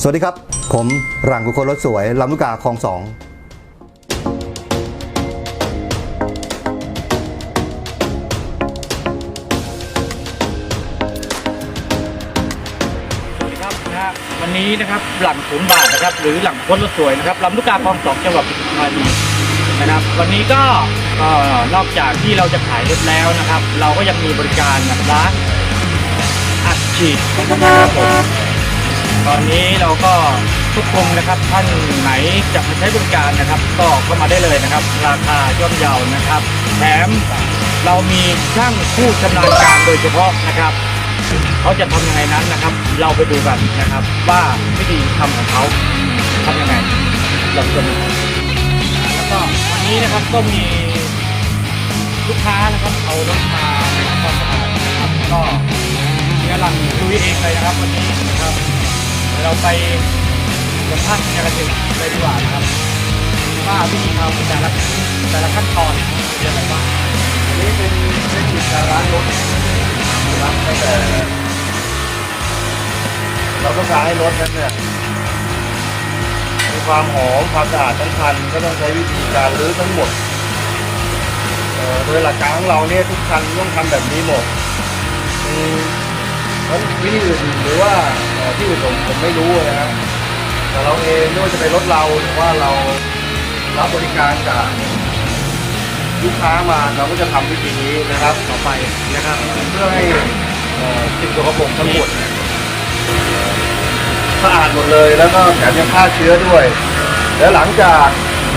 สวัสดีครับ ผมหลังกุคนรถสวยลำลูกกาคลองสองสวัสดีครับนะวันนี้นะครับหลังศูนย์บาทนะครับ หรือหลังพ้นรถสวยนะครับลำลูกกาคลองสองจังหวัดปทุมธานีนะครับ วันนี้ก็เอ่อนอกจากที่เราจะขายรถแล้วนะครับ เราก็ยังมีบริการแบบร้านอัดฉีดนะครับผม ตอนนี้เราก็ทุกคนนะครับท่านไหนจะมาใช้บริการนะครับ ก็เข้ามาได้เลยนะครับ ราคาย่อมเยาวนะครับ แถมเรามีช่างผู้ชำนาญการโดยเฉพาะนะครับเขาจะทำยังไงนั้นนะครับ เราไปดูกันนะครับ ว่าวิธีทำของเขาทำยังไงลองชมดูแล้วก็วันนี้นะครับก็มีลูกค้านะครับเอารถมาในนครสวรรค์นะครับก็เฮียหลังลุยเองเลยนะครับวันนี้นะครับ เราไปสัมภาษณ์เฮียกันเลยดีกว่านะครับว่าวิธีทำแต่ละแต่ละขั้นตอนเป็นอะไรบ้างอันนี้เป็นเทคนิคการล้างรถล้างตั้งแต่เราต้องการให้รถนั้นเนี่ยมีความหอมความสะอาดทั้งคันก็ต้องใช้วิธีการรื้อทั้งหมดเอ่อโดยหลักการของเราเนี่ยทุกคันต้องทำแบบนี้หมดมี เพราะวิธีอื่นหรือว่าที่อื่นผมผมไม่รู้นะฮะแต่เราเองไม่ว่าจะเป็นรถเราหรือว่าเรารับบริการจากลูกค้ามาเราก็จะทำวิธีนี้นะครับต่อไปนะครับเพื่อให้เอ่อสิ่งสกปรกทั้งหมดสะอาดหมดเลยแล้วก็แถมยังฆ่าเชื้อด้วย แล้วหลังจาก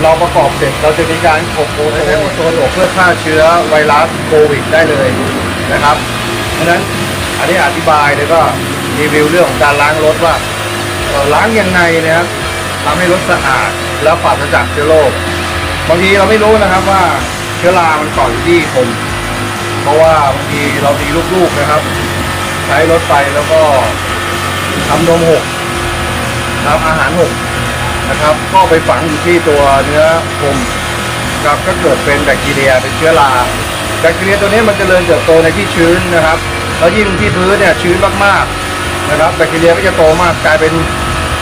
เราประกอบเสร็จเราจะมีการขบโอโซนโอโซนอกเพื่อฆ่าเชื้อไวรัสโควิดได้เลยนะครับ เพราะฉะนั้น อันนี้อธิบายแล้วก็รีวิวเรื่องของการล้างรถว่าล้างยังไงนะครับทำให้รถสะอาดแล้วปราศจากเชื้อโรคบางทีเราไม่รู้นะครับว่าเชื้อรามันเกาะอยู่ที่ผมเพราะว่าบางทีเรามีลูกๆนะครับ ใช้รถไปแล้วก็ทำนมหกทำอาหารหกนะครับ ก็ไปฝังอยู่ที่ตัวเนื้อผมครับก็เกิดเป็นแบคทีเรีย เป็นเชื้อราแบคทีเรียตัวนี้มันจเจริญเติบโตในที่ชื้นนะครับ แล้วยิ่งที่พื้นเนี่ยชื้นมากๆนะครับแบคทีเรียก็จะโตมากกลายเป็น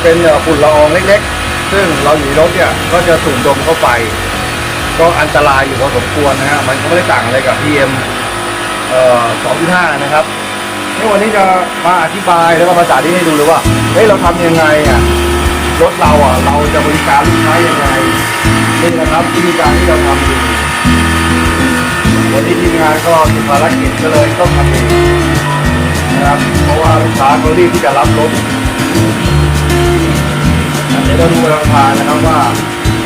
เป็นฝุ่นละอองเล็กๆ ซึ่งเราอยู่รถเนี่ยก็จะสูดดมเข้าไป ก็อันตรายอยู่พอสมควรนะฮะมันก็ไม่ได้ต่างอะไรกับ PM เอ่อ2.5 นะครับนี่วันนี้จะมาอธิบายแล้วก็มาสาธิตให้ดูเลยว่าเฮ้ยเราทำยังไงอะรถเราอะเราจะบริการลูกค้ายังไงนี่นะครับวิธีการที่เราทำอยู่ วันนี้ทีมงานก็มีภารกิจก็เลยต้องทำเองนะครับเพราะว่าลูกค้าเขารีบที่จะรับรถเดี๋ยวเราดูราคานะครับว่า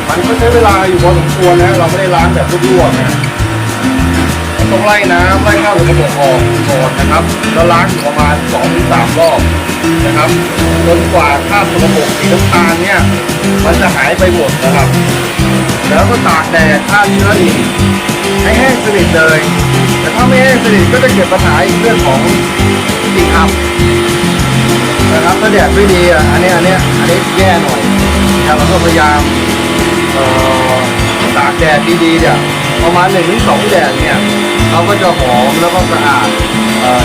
มันก็ใช้เวลาอยู่พอสมควรนะเราไม่ได้ล้างแบบรวดๆนะต้องไล่น้ำไล่ข้าวสกปรกออกก่อนนะครับแล้วล้างอยู่ประมาณ2อถึงสรอบนะครับจนกว่าข้าวสกปรกสีน้ำตาลเนี่ยมันจะหายไปหมดนะครับ แล้วก็ตากแดดฆ่าเชื้ออีก ให้แห้งสนิทเลย แต่ถ้าไม่แห้งสนิทก็จะเกิดปัญหาอีกเรื่องของกลิ่นอับนะครับถ้าแดดไม่ดีอะอันนี้อันนี้อันนี้แย่หน่อยนะครับเราก็พยายามเอ่อตากแดดดีๆเนี่ยประมาณหนึ่งถึงสองแดดเนี่ยเขาก็จะหอมแล้วก็สะอาด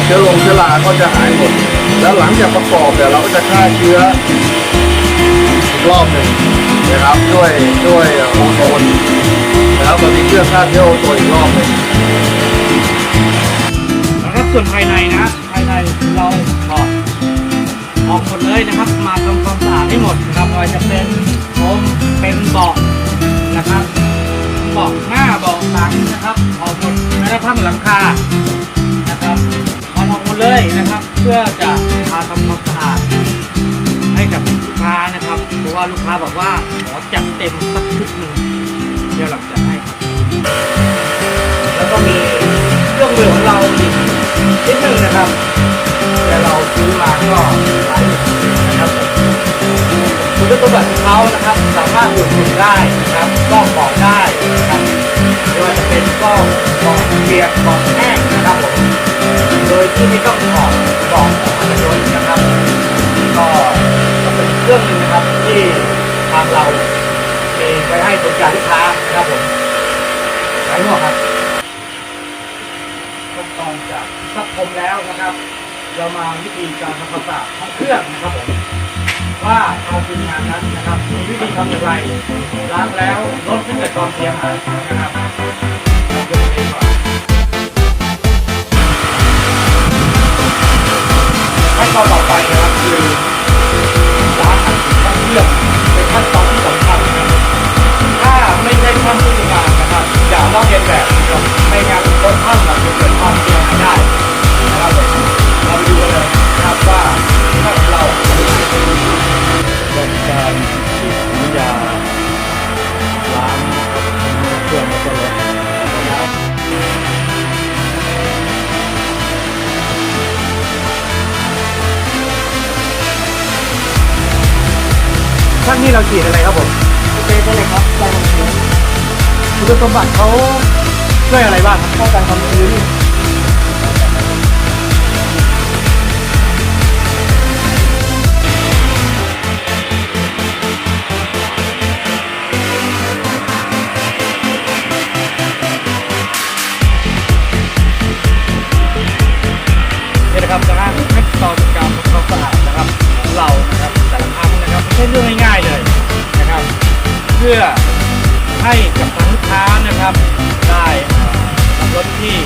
เชื้อลงเชื้อราก็จะหายหมด แล้วหลังจากประกอบเนี่ยเราก็จะฆ่าเชื้อ รอบหนึ่งนะครับด้วยด้วยโอโซนนะครับเรามีเครื่องฆ่าเชื้อโอโซนอีกรอบหนึ่งนะครับส่วนภายในนะภายในเราถอดออกหมดเลยนะครับ มาทำความสะอาดให้หมดนะครับไม่ว่าจะเป็นโฟมเป็นเบาะนะครับเบาะหน้าเบาะหลังนะครับออกหมดแม้กระทั่งหลังคานะครับเอาออกหมดเลยนะครับ เพื่อจะ ลูกค้าบอกว่าขอจัดเต็มสักชุดหนึ่งเดี๋ยวหลังจะให้ครับ แล้วก็มีเครื่องมือของเราอีกนิดหนึ่งนะครับ แต่เราซื้อมาก็หลายนะครับผมคุณสมบัติของเขานะครับ สามารถดูดฝุ่นได้นะครับกล้องบอกได้นะครับไม่ว่าจะเป็นกล้องบอกเปียกบอกแห้งนะครับผมโดยที่ไม่ต้องถอดบอกของอัตโนมัตินะครับก็ เรื่องหนึ่งนะครับที่ทางเรามีไปให้บริการลูกค้านะครับผมไว้หัวครับขั้นตอนจากซักผมแล้วนะครับ เรามาวิธีการทำความสะอาดห้องเครื่องนะครับผมว่าทางทีมงานนั้นนะครับมีวิธีทำอย่างไรล้างแล้วลดให้เกิดความเสียหายนะครับ ช่านนี่เราฉีดอะไรครับผมสเปได้เลยครับยากันชื้นคุณสมบัติเขาช่วยอะไรบ้างป้องกันความชื้น พื่อให้กับลูกค้านะครับ ได้รถที่